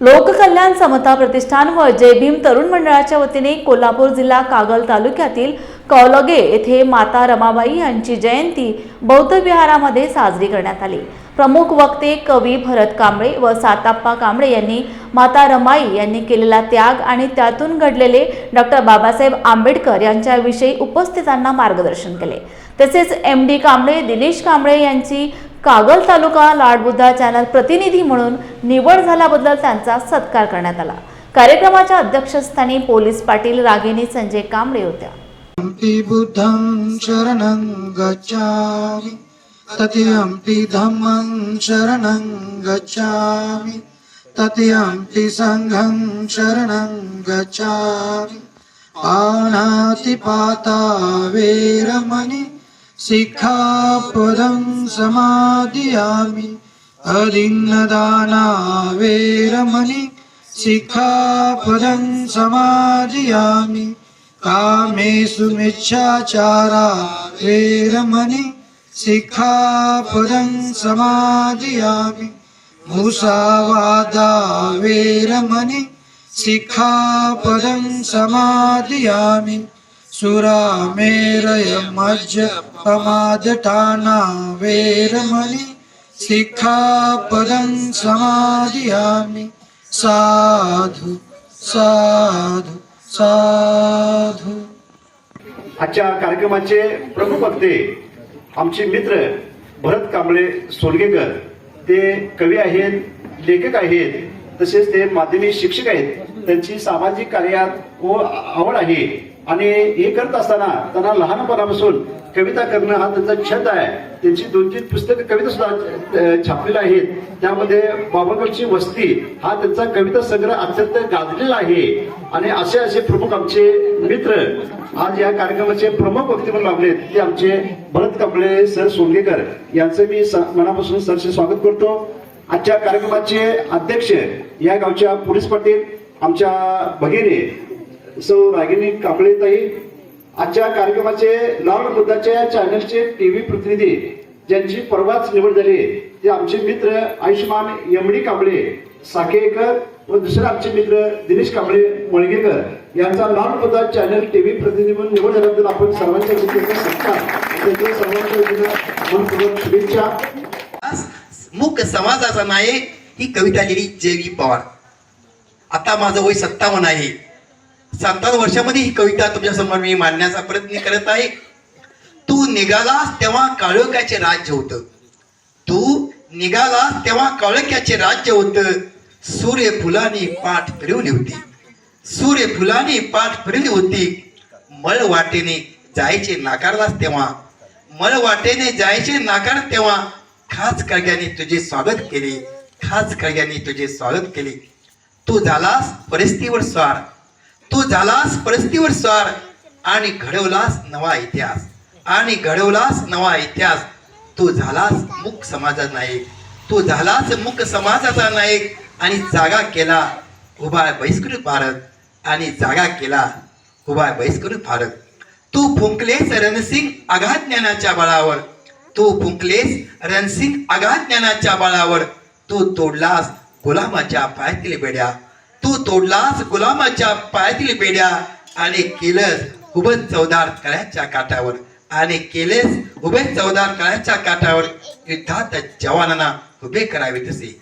लोककल्याण समता प्रतिष्ठान व जय भीम तरुण मंडळाच्या वतीने कोल्हापूर जिल्हा कागल तालुक्यातील कौलगे येथे माता रमाबाई यांची जयंती बौद्ध विहारामध्ये साजरी करण्यात आली. प्रमुख वक्ते कवी भरत कांबळे व साताप्पा कांबळे यांनी माता रमाई यांनी केलेला त्याग आणि त्यातून घडलेले डॉक्टर बाबासाहेब आंबेडकर यांच्याविषयी उपस्थितांना मार्गदर्शन केले. तसेच एम डी कांबळे दिनेश कांबळे यांची कागल तालुका लाडबुद्धा चॅनल प्रतिनिधी म्हणून निवड झाल्याबद्दल त्यांचा सत्कार करण्यात आला. कार्यक्रमाच्या अध्यक्षस्थानी पोलीस पाटील रागिनी संजय कांबळे होत्या. बुद्धं शरणं गच्छामि तथयम्पि धम्मं शरणं गच्छामि। तथयम्पि सङ्घं शरणं गच्छामि। पाणातिपाता वेरमणि सिक्खापदं समादयामि अदिन्नदाना वेरमणि सिक्खापदं समादियामि कामेषु मिच्छाचारा वेरमणि सिक्खापदं समादियामि मुसावादा वेरमणि सिक्खापदं समादियामि सुरामेरय मज्जपमादठाना वेरमणि सिक्खापदं समादियामि साधु साधु साधु। आजच्या कार्यक्रमाचे प्रमुख वक्ते आमचे मित्र भरत कांबळे सोनगेकर ते कवी आहेत लेखक आहेत तसेच ते माध्यमिक शिक्षक आहेत. त्यांची सामाजिक कार्यात व आवड आहे. आणि हे करत असताना त्यांना लहानपणापासून कविता करणं हा त्यांचा छंद आहे. त्यांची दोन तीन पुस्तकं कविता सुद्धा छापलेल्या आहेत. त्यामध्ये बाबाकडची वस्ती हा त्यांचा कविता संग्रह अत्यंत गाजलेला आहे. आणि असे असे प्रमुख आमचे मित्र आज या कार्यक्रमाचे प्रमुख वक्ते म्हणून लाभलेत ते आमचे भरत कपडे सर सोंगेकर. यांचं मी मनापासून सरचे स्वागत करतो. आजच्या कार्यक्रमाचे अध्यक्ष या गावच्या पोलीस पाटील आमच्या भगिनी सौ रागिनी कांबळेताई आजच्या कार्यक्रमाचे लाल बुद्धाच्या चॅनलचे टीव्ही प्रतिनिधी ज्यांची परवाच निवड झाली ते आमचे मित्र आयुष्यमान यमडी कांबळे साकेकर व दुसरे आमचे मित्र दिनेश कांबळे मळगेकर यांचा लॉन मुद्दा चॅनल टीव्ही प्रतिनिधी म्हणून निवड झाल्याबद्दल आपण सर्वांच्या वतीने सत्कार त्यांच्या सर्वांच्या वतीनं शुभेच्छा. मुख समाजाचा नाही ही कविता लिहिली जेवी पवार. आता माझं वय सत्तावन्न आहे. सत्तावन्न वर्षामध्ये ही कविता तुमच्यासमोर मी मांडण्याचा प्रयत्न करत आहे. तू निघालास तेव्हा काळोख्याचे राज्य होत. तू निघालास तेव्हा काळोख्याचे राज्य होत. सूर्य फुलाने पाठ फिरवली होती. सूर्य फुलाने पाठ फिरवली होती. मळ वाटेने जायचे नाकारलास तेव्हा. मळ वाटेने जायचे नाकार तेव्हा. खास कळग्याने तुझे स्वागत केले. खास कळग्याने तुझे स्वागत केले. तू झालास परिस्थितीवर स्वार. तू झालास परिस्थितीवर स्वार आणि घडवलास नवा इतिहास. आणि घडवलास नवा इतिहास. तू झालास मुख समाजाचा नायक. तू झालास मुख समाजाचा नायक. आणि जागा केला उभा बहिष्कृत भारत. आणि जागा केला उभा बहिष्कृत भारत. तू फुंकलेस रणसिंग आघात ज्ञानाच्या बळावर. तू फुंकलेस रणसिंग आघात ज्ञानाच्या बळावर. तू तोडलास गुलामाच्या पायातील बेड्या. तू तोडलास गुलामाच्या पायातील बेड्या आणि केलस उभे चौदार कळ्याच्या काठावर. आणि केलेस उभे चौदार कळ्याच्या काठावर. युद्धात जवानांना उभे करावे तसे.